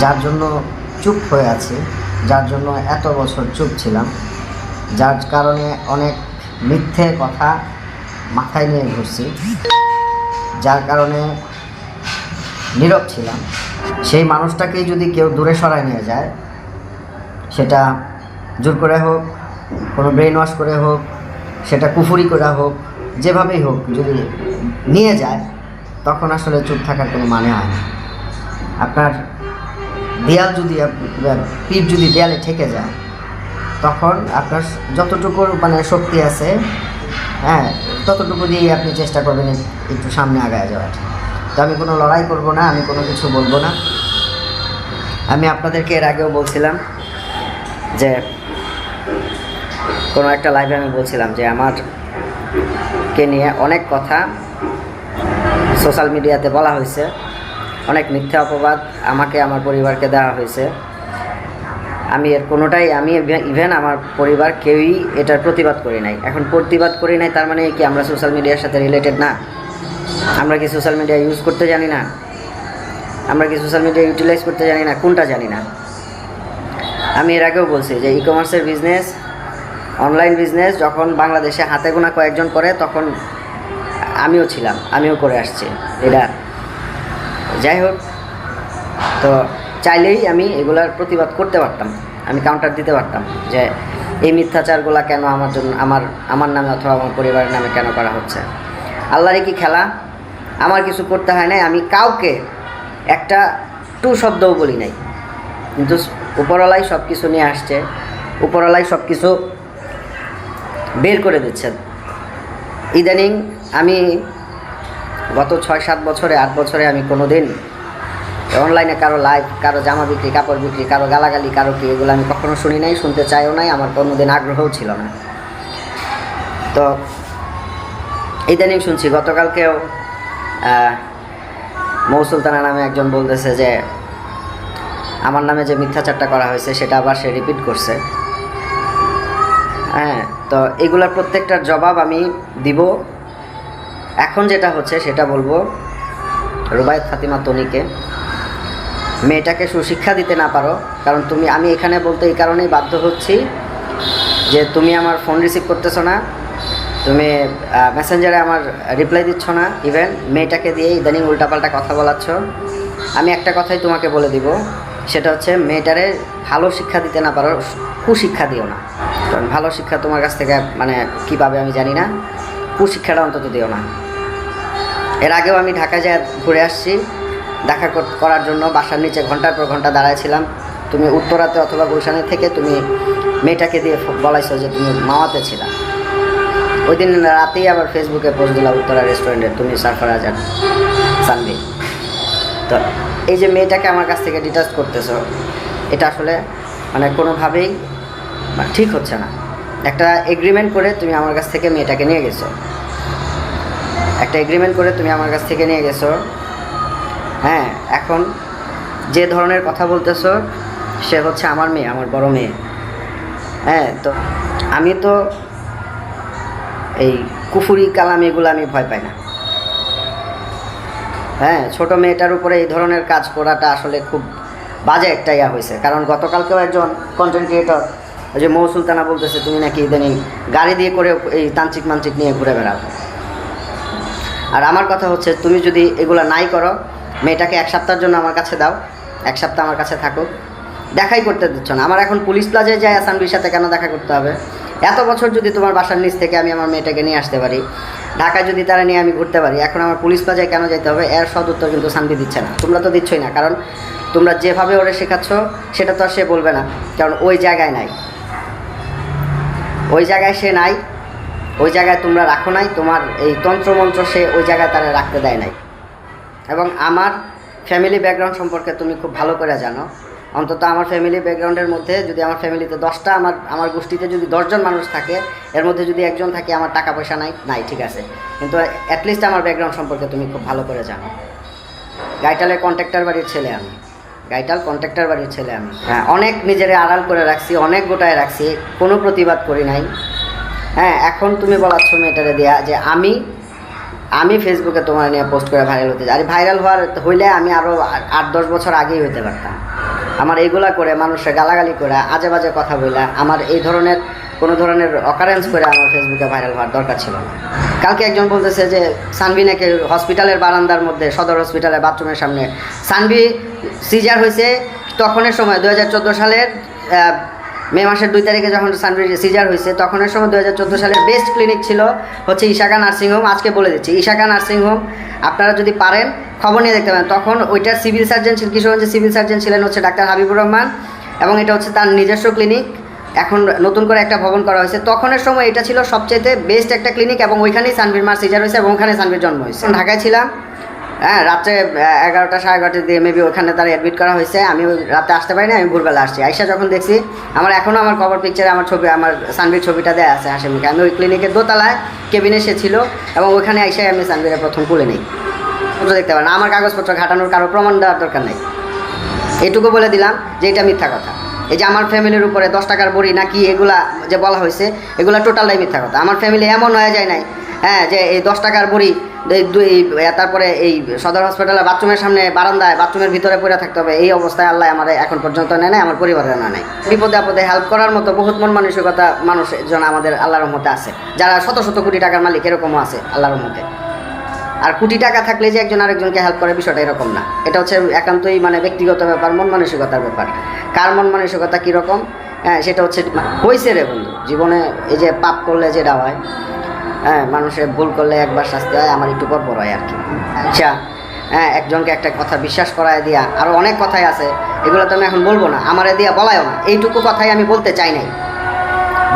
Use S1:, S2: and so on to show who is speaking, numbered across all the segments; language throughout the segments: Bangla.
S1: যার জন্য চুপ হয়ে আছি, যার জন্য এত বছর চুপ ছিলাম, যার কারণে অনেক মিথ্যে কথা মাথায় নিয়ে ঘুরছি, যার কারণে নীরব ছিলাম। সেই মানুষটাকেই যদি কেউ দূরে সরায় নিয়ে যায়, সেটা জোর করে হোক, কোনো ব্রেন ওয়াশ করে হোক, সেটা কুফুরি করে হোক, যেভাবেই হোক, যদি নিয়ে যায়, তখন আসলে চুপ থাকার কোনো মানে হয় না। আপনার দেয়াল যদি পিঠ যদি দেয়ালে ঠেকে যায়, তখন আপনার যতটুকু মানে শক্তি আছে হ্যাঁ ততটুকু দিয়েই আপনি চেষ্টা করবেন একটু সামনে আগায় যাওয়ার। তো আমি কোনো লড়াই করব না, আমি কোনো কিছু বলব না। আমি আপনাদেরকে এর আগেও বলছিলাম যে, কোনো একটা লাইভে আমি বলছিলাম যে আমার কে নিয়ে অনেক কথা সোশ্যাল মিডিয়াতে বলা হয়েছে। অনেক মিথ্যা অপবাদ আমাকে, আমার পরিবারকে দেওয়া হয়েছে। আমি এর কোনোটাই, আমি ইভেন আমার পরিবার কেউই এটার প্রতিবাদ করি নাই। এখন প্রতিবাদ করি নাই, তার মানে কি আমরা সোশ্যাল মিডিয়ার সাথে রিলেটেড না? আমরা কি সোশ্যাল মিডিয়া ইউজ করতে জানি না? আমরা কি সোশ্যাল মিডিয়া ইউটিলাইজ করতে জানি না? কোনটা জানি না? আমি এর আগেও বলছি যে ই কমার্সের বিজনেস অনলাইন বিজনেস যখন বাংলাদেশে হাতে গোনা কয়েকজন করে, তখন আমিও ছিলাম, আমিও করে আসছি। এটা যাই হোক, তো চাইলেই আমি এগুলার প্রতিবাদ করতে পারতাম, আমি কাউন্টার দিতে পারতাম যে এই মিথ্যাচারগুলা কেন আমার জন্য, আমার আমার নামে অথবা আমার পরিবারের নামে কেন করা হচ্ছে। আল্লাহরে কি খেলা? আমার কিছু করতে হয় নাই, আমি কাউকে একটা টু শব্দও বলি নাই। কিন্তু উপরওয়ালাই সব কিছু নিয়ে আসছে, উপরওয়ালাই সব কিছু বের করে দিচ্ছেন ইদানিং আমি গত ছয় সাত বছরে, আট বছরে আমি কোনো দিন অনলাইনে কারও লাইভ কারও জামা বিক্রি, কাপড় বিক্রি, কারও গালাগালি, কারও কি, এগুলো আমি কখনো শুনি নাই, শুনতে চাইও নাই, আমার কোনো দিন আগ্রহও ছিল না। তো ইদানিং শুনছি, গতকালকেও মৌসুলতানা নামে একজন বলতেছে যে, আমার নামে যে মিথ্যাচারটা করা হয়েছে, সেটা আবার সে রিপিট করছে। হ্যাঁ তো এগুলার প্রত্যেকটার জবাব আমি দিব এখন যেটা হচ্ছে, সেটা বলব রুবায়ত ফাতিমা তনিকে। মেয়েটাকে সুশিক্ষা দিতে না পারো, কারণ তুমি, আমি এখানে বলতে এই কারণেই বাধ্য হচ্ছি যে তুমি আমার ফোন রিসিভ করতেছো না, তুমি মেসেঞ্জারে আমার রিপ্লাই দিচ্ছ না, ইভেন মেয়েটাকে দিয়ে ইদানিং উল্টাপাল্টা কথা বলাচ্ছ। আমি একটা কথাই তোমাকে বলে দিব, সেটা হচ্ছে মেয়েটারে ভালো শিক্ষা দিতে না পারো কুশিক্ষা দিও না। কারণ ভালো শিক্ষা তোমার কাছ থেকে মানে কী পাবে আমি জানি না। কুশিক্ষাটা অন্তত দিও না। এর আগেও আমি ঢাকায় যা ঘুরে আসছি, দেখা কর- করার জন্য, বাসার নিচে ঘণ্টার পর ঘণ্টা দাঁড়াইছিলাম। তুমি উত্তরাতে অথবা গুলশানে থেকে তুমি মেয়েটাকে দিয়ে বলাইছো যে তুমি মাওয়াতে ছিলা। ওই দিন রাতেই আবার ফেসবুকে পোস্ট দিলা উত্তরা রেস্টুরেন্টে তুমি সারফারাজ আর সানবি। তো এই যে মেয়েটাকে আমার কাছ থেকে ডিটাচ করতেছো, এটা আসলে মানে কোনোভাবেই ঠিক হচ্ছে না। একটা এগ্রিমেন্ট করে তুমি আমার কাছ থেকে মেয়েটাকে নিয়ে গেছো। একটা এগ্রিমেন্ট করে তুমি আমার কাছ থেকে নিয়ে গেছো। হ্যাঁ এখন যে ধরনের কথা বলতেছো, সে হচ্ছে আমার মেয়ে, আমার বড় মেয়ে। হ্যাঁ তো আমি তো এই কুফুরি কালাম এগুলো আমি ভয় পাই না। হ্যাঁ ছোট মেয়েটার উপরে এই ধরনের কাজ করাটা আসলে খুব বাজে একটা ইয়া হয়েছে। কারণ গতকালকেও একজন কন্টেন্ট ক্রিয়েটর ওই যে মৌ সুলতানা বলতেছে, তুমি নাকি ইদানিং গাড়ি দিয়ে করে এই তান্ত্রিক মান্ত্রিক নিয়ে ঘুরে বেড়াও। আর আমার কথা হচ্ছে, তুমি যদি এগুলো নাই করো, মেয়েটাকে এক সপ্তাহের জন্য আমার কাছে দাও, এক সপ্তাহ আমার কাছে থাকুক, দেখাই করতে দিচ্ছ না। আমার এখন পুলিশ প্লাজায় যাই আসানবির সাথে কেন দেখা করতে হবে? এত বছর যদি তোমার বাসার নিচ থেকে আমি আমার মেয়েটাকে নিয়ে আসতে পারি, ঢাকায় যদি তারা নিয়ে আমি ঘুরতে পারি, এখন আমার পুলিশ প্লাজায় কেন যেতে হবে? এর সদ উত্তর কিন্তু শান্তি দিচ্ছে না। তোমরা তো দিচ্ছই না, কারণ তোমরা যেভাবে ওরা শেখাচ্ছ, সেটা তো আর সে বলবে না, কারণ ওই জায়গায় নাই। ওই জায়গায় সে নাই, ওই জায়গায় তোমরা রাখো নাই, তোমার এই তন্ত্রমন্ত্র সে ওই জায়গায় তারা রাখতে দেয় নাই। এবং আমার ফ্যামিলি ব্যাকগ্রাউন্ড সম্পর্কে তুমি খুব ভালো করে জানো। অন্তত আমার ফ্যামিলি ব্যাকগ্রাউন্ডের মধ্যে যদি আমার ফ্যামিলিতে দশটা আমার আমার গোষ্ঠীতে যদি দশজন মানুষ থাকে, এর মধ্যে যদি একজন থাকে আমার টাকা পয়সা নাই নাই, ঠিক আছে। কিন্তু অ্যাটলিস্ট আমার ব্যাকগ্রাউন্ড সম্পর্কে তুমি খুব ভালো করে জানো। গাইটালের কন্ট্রাক্টর বাড়ির ছেলে আমি। গাইটাল কন্ট্রাক্টর বাড়ির ছেলে আমি। হ্যাঁ অনেক নিজেরে আড়াল করে রাখছি, অনেক গোটায় রাখছি, কোনো প্রতিবাদ করি নাই। হ্যাঁ এখন তুমি বলাচ্ছ মেয়েটারে দেয়া যে আমি আমি ফেসবুকে তোমার নিয়ে পোস্ট করে ভাইরাল হতে। আর ভাইরাল হওয়ার হইলে আমি আরও আট, দশ বছর আগেই হইতে পারতাম। আমার এইগুলা করে মানুষের গালাগালি করে আজে বাজে কথা বইলা, আমার এই ধরনের, কোনো ধরনের অকারেন্স করে আমার ফেসবুকে ভাইরাল হওয়ার দরকার ছিল না। কালকে একজন বলতেছে যে, সানভি হসপিটালের বারান্দার মধ্যে, সদর হসপিটালের বাথরুমের সামনে। সানভি সিজার হয়েছে তখনের সময় দু হাজার চোদ্দ সালের মে মাসের দুই তারিখে যখন সানভি সিজার হয়েছে তখনের সময় দু হাজার চোদ্দ সালের বেস্ট ক্লিনিক ছিল হচ্ছে ইশাকা নার্সিংহোম আজকে বলে দিচ্ছি, ইশাকা নার্সিংহোম আপনারা যদি পারেন, খবর নিয়ে দেখতে পারেন। তখন ওইটার সিভিল সার্জন ছিল, কিশোরগঞ্জের সিভিল সার্জন ছিলেন হচ্ছে ডাক্তার হাবিবুর রহমান এবং এটা হচ্ছে তার নিজস্ব ক্লিনিক এখন নতুন করে একটা ভবন করা হয়েছে। তখনের সময় এটা ছিল সবচেয়ে বেস্ট একটা ক্লিনিক এবং ওইখানেই সানভীর মার সিজার হয়েছে এবং ওখানে সানভীর জন্ম হয়েছে। ঢাকায় ছিলাম হ্যাঁ রাত্রে এগারোটা সাড়ে এগারোটা দিয়ে মেবি ওখানে তারা অ্যাডমিট করা হয়েছে। আমি রাতে আসতে পারিনি, আমি ভোরবেলা আসছি। আইসা যখন দেখছি, আমার এখনও আমার কভার পিকচারে আমার ছবি, আমার সানভীর ছবিটা দেয়া আছে হাসিমুখে। আমি ওই ক্লিনিকের দোতলায় কেবিনে সে ছিল এবং ওখানে আইসাই আমি সানভীরের প্রথম তুলে নিই। দেখতে পারেন আমার কাগজপত্র ঘাটানোর কারও প্রমাণ দেওয়ার দরকার নেই। এটুকু বলে দিলাম যে এটা মিথ্যা কথা। এই যে আমার ফ্যামিলির উপরে দশ টাকার বড়ি নাকি এগুলা যে বলা হয়েছে, এগুলা টোটালটাই মিথ্যা কথা। আমার ফ্যামিলি এমন হয়ে যায় নাই হ্যাঁ যে এই দশ টাকার বড়ি এই দুই তারপরে এই সদর হসপিটালে বাথরুমের সামনে বারান্দায় বাথরুমের ভিতরে পড়ে থাকতে হবে। এই অবস্থায় আল্লাহ আমার এখন পর্যন্ত নেয় নাই, আমার পরিবারের না নেই। বিপদে আপদে হেল্প করার মতো বহুত মন মানসিকতা মানুষ জন আমাদের আল্লাহর মধ্যে আছে। যারা শত শত কোটি টাকার মালিক, এরকমও আছে আল্লাহর মধ্যে আর কোটি টাকা থাকলে যে একজন আরেকজনকে হেল্প করে, বিষয়টা এরকম না। এটা হচ্ছে একান্তই মানে ব্যক্তিগত ব্যাপার, মন মানসিকতার ব্যাপার। কার মন মানসিকতা কীরকম? হ্যাঁ সেটা হচ্ছে হয়েছে রে বন্ধু। জীবনে এই যে পাপ করলে যেটা হয় হ্যাঁ মানুষের ভুল করলে একবার শাস্তি হয়, আমার একটু পর পর হয় আর কি। আচ্ছা হ্যাঁ একজনকে একটা কথা বিশ্বাস করায় দিয়া আরও অনেক কথাই আছে, এগুলো তো আমি এখন বলব না, আমারে দিয়া বলায়ও না, এইটুকু কথাই আমি বলতে চাই নাই।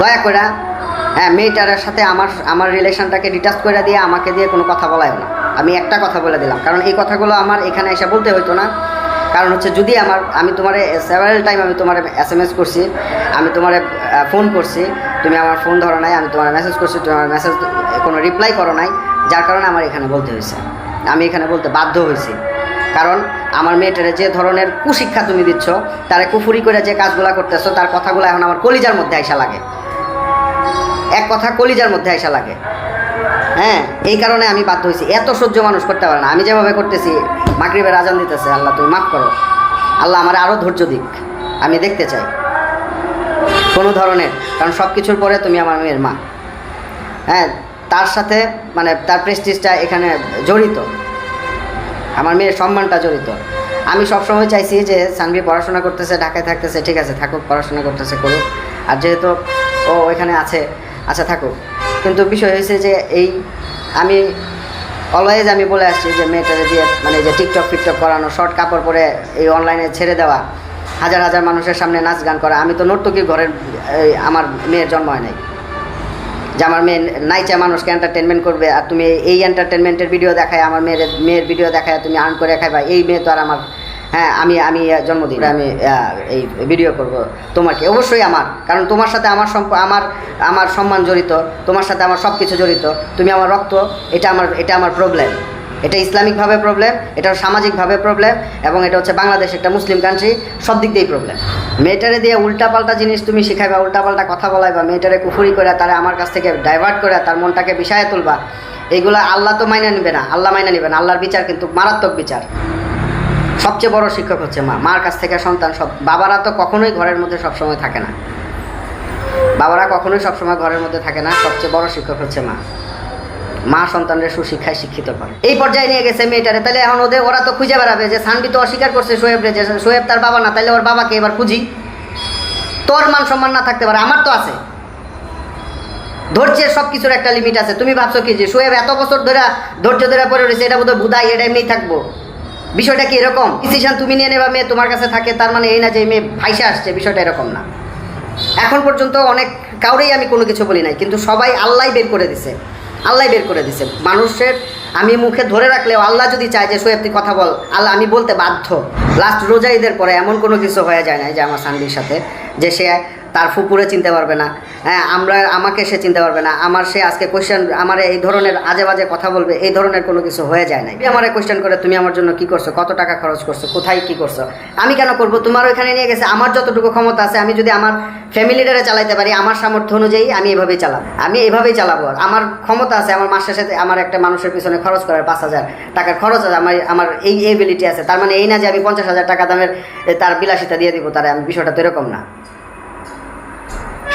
S1: দয়া করে হ্যাঁ মেয়েটার সাথে আমার আমার রিলেশনটাকে ডিটাচ করে দিয়ে আমাকে দিয়ে কোনো কথা বলায়ও না। আমি একটা কথা বলে দিলাম, কারণ এই কথাগুলো আমার এখানে এসে বলতে হইতো না কারণ হচ্ছে যদি আমার, আমি তোমার সেভারেল টাইম আমি তোমার এস এম এস করছি, আমি তোমার ফোন করছি, তুমি আমার ফোন ধরো নাই, আমি তোমার মেসেজ করছি, তুমি আমার মেসেজ কোনো রিপ্লাই করো নাই, যার কারণে আমার এখানে বলতে হয়েছে। আমি এখানে বলতে বাধ্য হয়েছি। কারণ আমার মেয়েটারে যে ধরনের কুশিক্ষা তুমি দিচ্ছ, তারে কুফুরি করে যে কাজগুলো করতেছো, তার কথাগুলো এখন আমার কলিজার মধ্যে আইসা লাগে। এক কথা কলিজার মধ্যে আইসা লাগে। হ্যাঁ এই কারণে আমি বাধ্য হয়েছি। এত সহ্য মানুষ করতে পারে না। আমি যেভাবে করতেছি মাগরিবের আজান দিতেছে, আল্লাহ তুমি মাফ করো। আল্লাহ আমার আরও ধৈর্য দিক, আমি দেখতে চাই। কোনো ধরনের, কারণ সব কিছুর পরে তুমি আমার মেয়ের মা। হ্যাঁ তার সাথে মানে তার প্রেস্টিজটা এখানে জড়িত। আমার মেয়ের সম্মানটা জড়িত। আমি সবসময় চাইছি যে সানভি পড়াশোনা করতেছে, ঢাকায় থাকতেছে, ঠিক আছে, থাকুক, পড়াশোনা করতেছে, করুক। আর যেহেতু ও এখানে আছে আচ্ছা থাকুক। কিন্তু বিষয় হয়েছে যে এই, আমি অলওয়েজ আমি বলে আসছি যে মেয়েটারে দিয়ে মানে যে টিকটক ফিকটক করানো শর্ট কাপড় পরে এই অনলাইনে ছেড়ে দেওয়া, হাজার হাজার মানুষের সামনে নাচ গান করা, আমি তো নর্তকীর ঘরের আমার মেয়ের জন্ম হয় নাই। যে আমার মেয়ে নাইচা মানুষকে এন্টারটেনমেন্ট করবে? আর তুমি এই এন্টারটেনমেন্টের ভিডিও দেখায়, আমার মেয়ের মেয়ের ভিডিও দেখায়, তুমি আর্ন করে খাইবা, এই মেয়ে তো আর আমার হ্যাঁ আমি আমি জন্মদিন, আমি এই ভিডিও করব তোমাকে। অবশ্যই আমার, কারণ তোমার সাথে আমার আমার আমার সম্মান জড়িত, তোমার সাথে আমার সব কিছু জড়িত। তুমি আমার রক্ত, এটা আমার এটা আমার প্রবলেম এটা ইসলামিকভাবে প্রবলেম এটা সামাজিকভাবে প্রবলেম এবং এটা হচ্ছে বাংলাদেশ একটা মুসলিম কান্ট্রি সব দিক দিয়েই প্রবলেম মেয়েটারে দিয়ে উল্টাপাল্টা জিনিস তুমি শিখাইবা, উল্টাপাল্টা কথা বলাইবা, মেয়েটারে কুফুরি করে তারা আমার কাছ থেকে ডাইভার্ট করে তার মনটাকে বিষয়ে তুলবা এইগুলো আল্লাহ তো মাইনে নেবে না, আল্লাহ মাইনে নেবে না, আল্লাহর বিচার কিন্তু মারাত্মক বিচার। সবচেয়ে বড় শিক্ষক হচ্ছে মা। মার কাছ থেকে সন্তান সব বাবারা তো কখনোই ঘরের মধ্যে সবসময় থাকে না। বাবারা কখনোই সবসময় ঘরের মধ্যে থাকে না। সবচেয়ে বড় শিক্ষক হচ্ছে মা। মা সন্তানের সুশিক্ষায় শিক্ষিত করে। এই পর্যায়ে নিয়ে গেছে মেয়েটারে। তাহলে এখন ওদের ওরা তো খুঁজে বেড়াবে যে সানবি তো অস্বীকার করছে সোয়েবরে যে সোয়েব তার বাবা না। তাহলে ওর বাবাকে এবার খুঁজি। তোর মান সম্মান না থাকতে পারে। আমার তো আছে। ধৈর্যের সব কিছুর একটা লিমিট আছে। তুমি ভাবছ কি যে সোয়েব এত বছর ধরে ধৈর্য ধরে পড়ে রয়েছে, এটা বোধহয় বুধাই এটা এমনিই থাকব? বিষয়টা কি এরকম? ডিসিশন তুমি নিয়ে নেবা, মেয়ে তোমার কাছে থাকে, তার মানে এই না যে মেয়ে ভাইসে আসছে, বিষয়টা এরকম না। এখন পর্যন্ত অনেক, কাউরেই আমি কোনো কিছু বলি নাই, কিন্তু সবাই আল্লাহ বের করে দিছে। আল্লাহ বের করে দিছে। মানুষের, আমি মুখে ধরে রাখলেও আল্লাহ যদি চায় যে সোয়েব তুই কথা বল, আল্লাহ, আমি বলতে বাধ্য। লাস্ট রোজা ঈদের পরে এমন কোনো কিছু হয়ে যায় না যে, আমার সানবির সাথে, যে সে তার ফুপুরে চিনতে পারবে না। হ্যাঁ আমরা, আমাকে সে চিনতে পারবে না। আমার সে আজকে কোয়েশ্চেন আমার এই ধরনের আজে বাজে কথা বলবে, এই ধরনের কোনো কিছু হয়ে যায় না আমার কোয়েশ্চেন করে তুমি আমার জন্য কি করছ, কত টাকা খরচ করছ, কোথায় কি করছ? আমি কেন করব? তোমার ওইখানে নিয়ে গেছে। আমার যতটুকু ক্ষমতা আছে, আমি যদি আমার ফ্যামিলিটারে চালাইতে পারি, আমার সামর্থ্য অনুযায়ী আমি এভাবেই চালাবো। আমি এভাবেই চালাবো। আমার ক্ষমতা আছে, আমার মাসের সাথে আমার একটা মানুষের পিছনে খরচ করার পাঁচ হাজার টাকার খরচ আছে। আমার আমার এই এবিলিটি আছে। তার মানে এই না যে আমি পঞ্চাশ হাজার টাকা দামের তার বিলাসিতা দিয়ে দিব, তার আমি বিষয়টা তো এরকম না।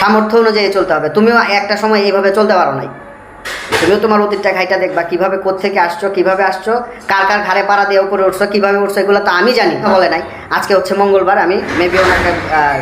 S1: সামর্থ্য অনুযায়ী চলতে হবে। তুমিও একটা সময় এইভাবে চলতে পারো নাই। তুমিও তোমার অতীতটা খাইটা দেখবা, কীভাবে থেকে আসছো, কীভাবে আসছো, কার কার ঘাড়ে পাড়া দিয়ে উপরে উঠছো, কীভাবে উঠছো, এগুলো তো আমি জানি বলে নাই। আজকে হচ্ছে মঙ্গলবার, আমি মেবি ওনাকে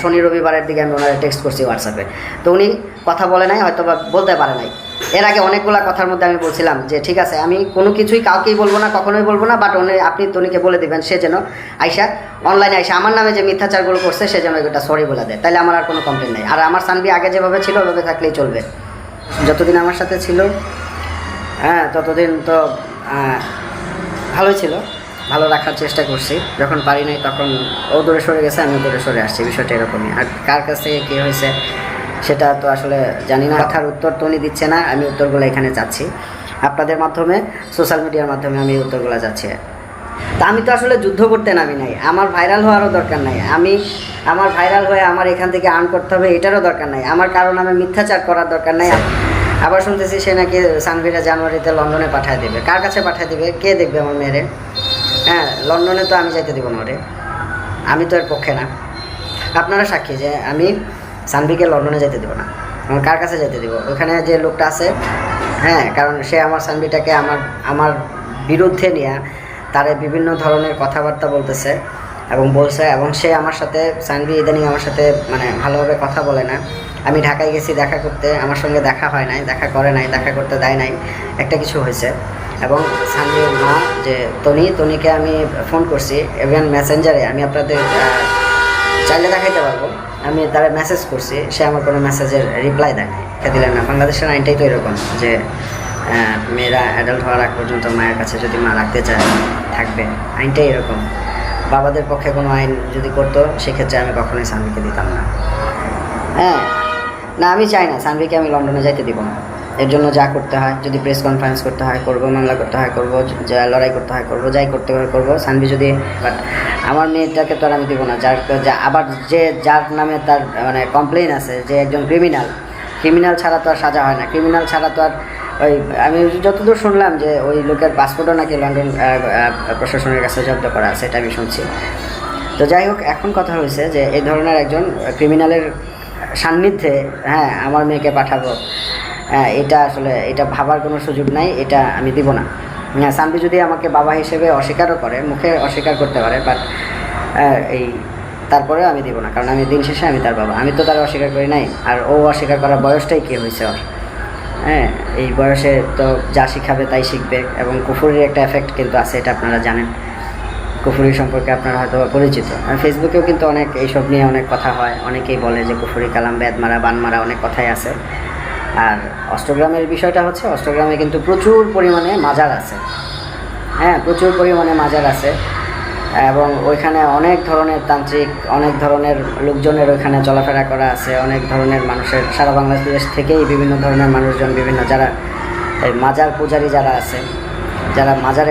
S1: শনি রবিবারের দিকে আমি ওনারে টেক্সট করছি হোয়াটসঅ্যাপে তো উনি কথা বলে নাই হয়তো বা বলতে পারে নাই। এর আগে অনেকগুলা কথার মধ্যে আমি বলছিলাম যে, ঠিক আছে, আমি কোনো কিছুই কাউকেই বলব না, কখনোই বলব না বাট উনি, আপনি তনিকে বলে দিবেন, সে যেন আইসা অনলাইনে আইসা, আমার নামে যে মিথ্যাচারগুলো করছে, সে যেন এটা সরি বলে দেয়। তাহলে আমার আর কোনো কমপ্লেন নেই। আর আমার সানবি আগে যেভাবে ছিল ওভাবে থাকলেই চলবে। যতদিন আমার সাথে ছিল হ্যাঁ ততদিন তো ভালোই ছিল। ভালো রাখার চেষ্টা করছি। যখন পারি নাই, তখন ও দূরে সরে গেছে আমি দূরে সরে আসছি। বিষয়টা এরকমই। আর কার কাছ থেকে কী হয়েছে সেটা তো আসলে জানি না কথার উত্তর তো উনি দিচ্ছে না, আমি উত্তরগুলো এখানে চাচ্ছি। আপনাদের মাধ্যমে সোশ্যাল মিডিয়ার মাধ্যমে আমি উত্তরগুলো যাচ্ছি তা আমি তো আসলে যুদ্ধ করতে নামি নাই, আমার ভাইরাল হওয়ারও দরকার নাই। আমি আমার ভাইরাল হয়ে আমার এখান থেকে আর্ন করতে হবে, এটারও দরকার নাই। আমার কারণ আমি মিথ্যাচার করার দরকার নাই। আবার শুনতেছি সে নাকি সানভিরা জানুয়ারিতে লন্ডনে পাঠায় দেবে। কার কাছে পাঠায় দেবে? কে দেখবে আমার মেয়েরে? হ্যাঁ লন্ডনে তো আমি যাইতে দিব না ওরে। আমি তো এর পক্ষে না। আপনারা সাক্ষী যে আমি সানভিকে লন্ডনে যেতে দেবো না। আমার কার কাছে যেতে দেবো? ওখানে যে লোকটা আছে হ্যাঁ কারণ সে আমার সানভিটাকে আমার আমার বিরুদ্ধে নিয়ে তারে বিভিন্ন ধরনের কথাবার্তা বলতেছে এবং বলছে, এবং সে আমার সাথে, সানভি ইদানিং আমার সাথে মানে ভালোভাবে কথা বলে না। আমি ঢাকায় গেছি দেখা করতে, আমার সঙ্গে দেখা হয় নাই, দেখা করে নাই, দেখা করতে দেয় নাই, একটা কিছু হয়েছে। এবং সানভির মা, যে তনি, তনিকে আমি ফোন করছি, ইভেন মেসেঞ্জারে, আমি আপনাদের চাইলে দেখাইতে পারব। আমি তারা মেসেজ করছি, সে আমার কোনো মেসেজের রিপ্লাই দেয় নাই। দিলেন না। বাংলাদেশের আইনটাই তো এরকম যে মেয়েরা অ্যাডাল্ট হওয়ার আগ পর্যন্ত মায়ের কাছে যদি মা রাখতে চায়, থাকবে। আইনটাই এরকম। বাবাদের পক্ষে কোনো আইন যদি করতো, সেক্ষেত্রে আমি কখনোই সানভিকে দিতাম না। হ্যাঁ? না, আমি চাই না। সানভিকে আমি লন্ডনে যাইতে দিব না। এর জন্য যা করতে হয়, যদি প্রেস কনফারেন্স করতে হয়, করব, মামলা করতে হয়, করব, যা লড়াই করতে হয়, করব, যাই করতে হয়, করব, সানভি যদি বাট আমার মেয়েটাকে তো আর আমি দেবো না, যার যা, আবার যে যার নামে তার মানে কমপ্লেন আছে যে একজন ক্রিমিনাল ক্রিমিনাল ছাড়া তো আর সাজা হয় না ক্রিমিনাল ছাড়া তো আর ওই, আমি যতদূর শুনলাম যে ওই লোকের পাসপোর্টও নাকি লন্ডন প্রশাসনের কাছে জব্দ করা আছে, এটা আমি শুনছি। তো যাই হোক, এখন কথা হয়েছে যে এই ধরনের একজন ক্রিমিনালের সান্নিধ্যে হ্যাঁ আমার মেয়েকে পাঠাবো। এটা আসলে, এটা ভাবার কোনো সুযোগ নাই, এটা আমি দিব না। হ্যাঁ সানভি যদি আমাকে বাবা হিসেবে অস্বীকারও করে, মুখে অস্বীকার করতে পারে বাট এই, তারপরেও আমি দিব না, কারণ আমি দিন শেষে আমি তার বাবা। আমি তো তার অস্বীকার করি নাই, আর ও অস্বীকার করার বয়সটাই কী হয়েছে ওর? হ্যাঁ এই বয়সে তো যা শিখাবে তাই শিখবে, এবং কুফুরির একটা এফেক্ট কিন্তু আছে, এটা আপনারা জানেন। কুফুরি সম্পর্কে আপনারা হয়তো পরিচিত। আর ফেসবুকেও কিন্তু অনেক এইসব নিয়ে অনেক কথা হয়, অনেকেই বলে যে কুফুরি, কালাম, বেদ মারা, বান মারা, অনেক কথাই আছে। আর অষ্টগ্রামের বিষয়টা হচ্ছে অষ্টগ্রামে কিন্তু প্রচুর পরিমাণে মাজার আছে। হ্যাঁ প্রচুর পরিমাণে মাজার আছে এবং ওইখানে অনেক ধরনের তান্ত্রিক, অনেক ধরনের লোকজনের ওইখানে চলাফেরা করা আছে, অনেক ধরনের মানুষের, সারা বাংলাদেশ থেকেই বিভিন্ন ধরনের মানুষজন, বিভিন্ন যারা মাজার পূজারী যারা আছে, যারা মাজারে